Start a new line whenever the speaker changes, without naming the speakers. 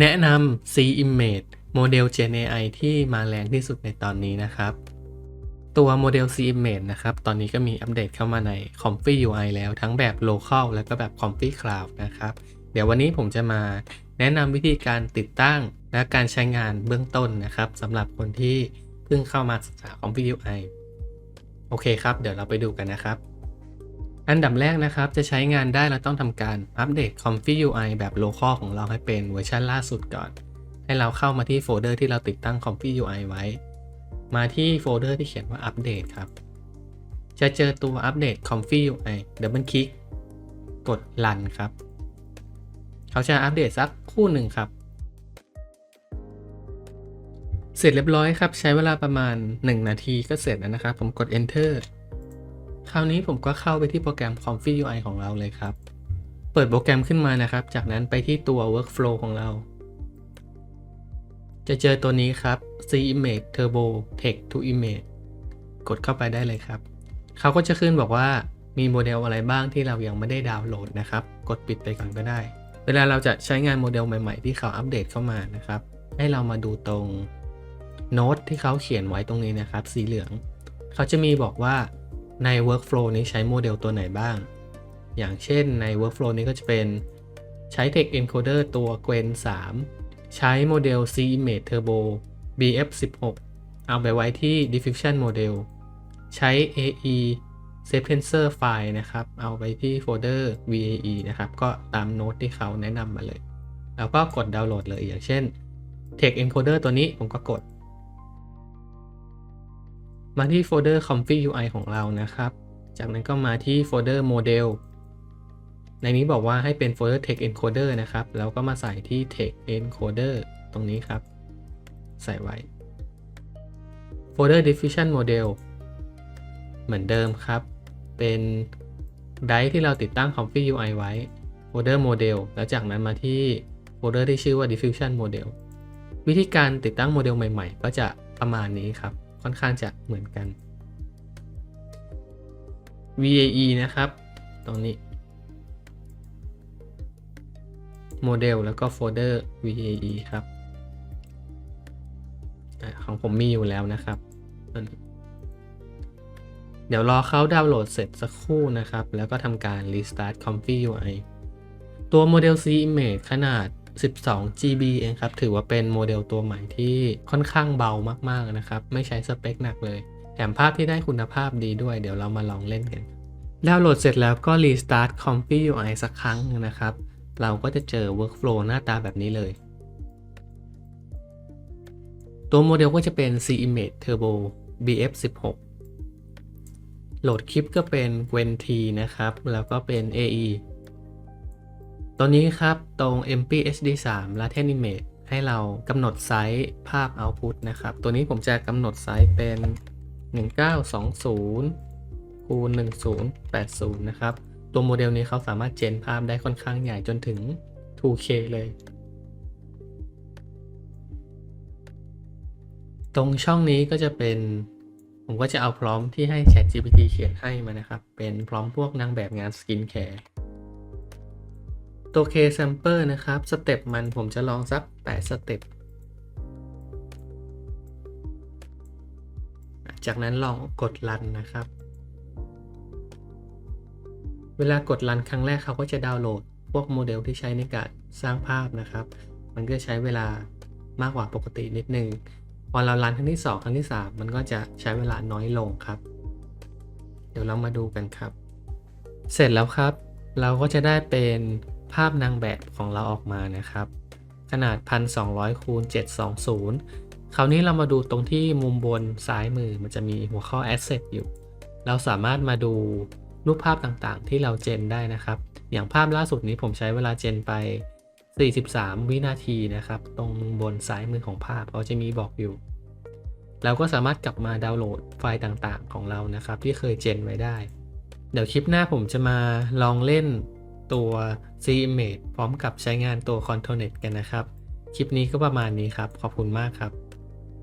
แนะนำ C Image โมเดล Gen AI ที่มาแรงที่สุดในตอนนี้นะครับ ตัวโมเดล C Image นะครับ ตอนนี้ก็มีอัปเดตเข้ามาใน Comfy UI แล้วทั้งแบบ Local และก็แบบ Comfy Cloud นะครับ เดี๋ยววันนี้ผมจะมาแนะนำวิธีการติดตั้งและการใช้งานเบื้องต้นนะครับสำหรับคนที่เพิ่งเข้ามาศึกษา Comfy UI โอเคครับ เดี๋ยวเราไปดูกันนะครับ อันดับแรกนะครับ จะใช้งานได้เราต้องทำการอัปเดต Comfy UI แบบ Local ของเราให้เป็นเวอร์ชันล่าสุดก่อน ให้เราเข้ามาที่โฟลเดอร์ที่เราติดตั้ง Comfy UI ไว้ มาที่โฟลเดอร์ที่เขียนว่าอัปเดตครับ จะเจอตัวอัปเดต Comfy UI ดับเบิลคลิกกด Run ครับ เขาจะอัปเดตสักคู่หนึ่งครับ เสร็จเรียบร้อยครับ ใช้เวลาประมาณ 1 นาทีก็เสร็จแล้วนะครับ ผมกด Enter คราวนี้ผมก็เข้าไปที่โปรแกรม Comfy UI ของเราเลยครับ เปิดโปรแกรมขึ้นมานะครับ จากนั้นไปที่ตัว Workflow ของเรา จะเจอตัวนี้ครับ C Image Turbo Text to Image กดเข้าไปได้เลยครับ เขาก็จะขึ้นบอกว่ามีโมเดลอะไรบ้างที่เรายังไม่ได้ดาวน์โหลดนะครับ กดปิดไปก่อนก็ได้ เวลาเราจะใช้งานโมเดลใหม่ๆ ที่เขาอัปเดตเข้ามานะครับ ให้เรามาดูตรงโน้ตที่เขาเขียนไว้ตรงนี้นะครับ สีเหลือง เขาจะมีบอกว่า ใน workflow นี้ใช้โมเดลตัวไหนบ้าง อย่างเช่นใน workflow นี้ก็จะเป็นใช้ text encoder ตัว Gwen 3 ใช้โมเดล C Image Turbo BF16 เอาไปไว้ที่ diffusion model ใช้ AE sequencer file นะครับ เอาไปที่โฟลเดอร์ VAE นะครับ ก็ตามโน้ตที่เขาแนะนำมาเลย แล้วก็กดดาวน์โหลดเลย อย่างเช่น text encoder ตัวนี้ผมก็กด มาที่โฟลเดอร์ Comfy UI ของเรานะครับ จากนั้นก็มาที่โฟลเดอร์ Model ในนี้บอกว่าให้เป็นโฟลเดอร์ Text Encoder นะครับ แล้วก็มาใส่ที่ Text Encoder ตรงนี้ครับ ใส่ไว้ โฟลเดอร์ Diffusion Model เหมือนเดิมครับ เป็นไดร์ที่เราติดตั้ง Comfy UI ไว้ โฟลเดอร์ Model แล้วจากนั้นมาที่โฟลเดอร์ที่ชื่อว่า Diffusion Model วิธีการติดตั้งโมเดลใหม่ ๆ ก็จะประมาณนี้ครับ ค่อนข้างจะเหมือนกัน VAE นะครับ ตรงนี้โมเดลแล้วก็โฟลเดอร์ VAE ครับอของผมมีอยู่แล้วนะครับตัวนี้เดี๋ยวรอเขาดาวน์โหลดเสร็จสักครู่นะครับ แล้วก็ทำการ Restart Comfy UI ตัวโมเดล C Image ขนาด 12 GB เองครับ ถือว่าเป็นโมเดลตัวใหม่ที่ค่อนข้างเบามากๆนะครับ ไม่ใช้สเปคหนักเลย แถมภาพที่ได้คุณภาพดีด้วย เดี๋ยวเรามาลองเล่นกัน ดาวน์โหลดเสร็จแล้วก็ Restart Comfy UI สักครั้งหนึงนะครับ เราก็จะเจอ Workflow หน้าตาแบบนี้เลย ตัวโมเดลก็จะเป็น C Image Turbo BF16 โหลดคลิปก็เป็น Gwen T นะครับ แล้วก็เป็น AE ตัวนี้ครับตรง MP HD 3 l a t e n Image ให้เรากำหนดไซส์ภาพ Output นะครับ ตัวนี้ผมจะกำหนดไซส์เป็น 1920คูณ1080 นะครับ ตัวโมเดลนี้เขาสามารถเจนภาพได้ค่อนข้างใหญ่จนถึง 2K เลย ตรงช่องนี้ก็จะเป็น ผมก็จะเอาพร้อมที่ให้ ChatGPT เขียนให้มานะครับ เป็นพร้อมพวกนางแบบงานสกินแคร์ ตัว K Sample นะครับ สเต็ปมันผมจะลองสัก8สเต็ป จากนั้นลองกดรันนะครับ เวลากดรันครั้งแรกเขาก็จะดาวน์โหลด พวกโมเดลที่ใช้ในการสร้างภาพนะครับ มันก็ใช้เวลามากกว่าปกตินิดนึง พอเรารันครั้งที่ 2 ครั้งที่ 3 มันก็จะใช้เวลาน้อยลงครับ เดี๋ยวเรามาดูกันครับ เสร็จแล้วครับ เราก็จะได้เป็น ภาพนางแบบของเราออกมานะครับ ขนาด 1200คูณ720 คราวนี้เรามาดูตรงที่มุมบนซ้ายมือมันจะมีหัวข้อ Asset อยู่ เราสามารถมาดูรูปภาพต่างๆ ที่เราเจนได้นะครับ อย่างภาพล่าสุดนี้ผมใช้เวลาเจนไป 43 วินาทีนะครับ ตรงบนซ้ายมือของภาพเขาจะมีบอกอยู่ เราก็สามารถกลับมาดาวน์โหลดไฟล์ต่างๆ ของเรานะครับ ที่เคยเจนไว้ได้ เดี๋ยวคลิปหน้าผมจะมาลองเล่น ตัว C Image พร้อมกับใช้งานตัว Control Net กันนะครับ คลิปนี้ก็ประมาณนี้ครับ ขอบคุณมากครับ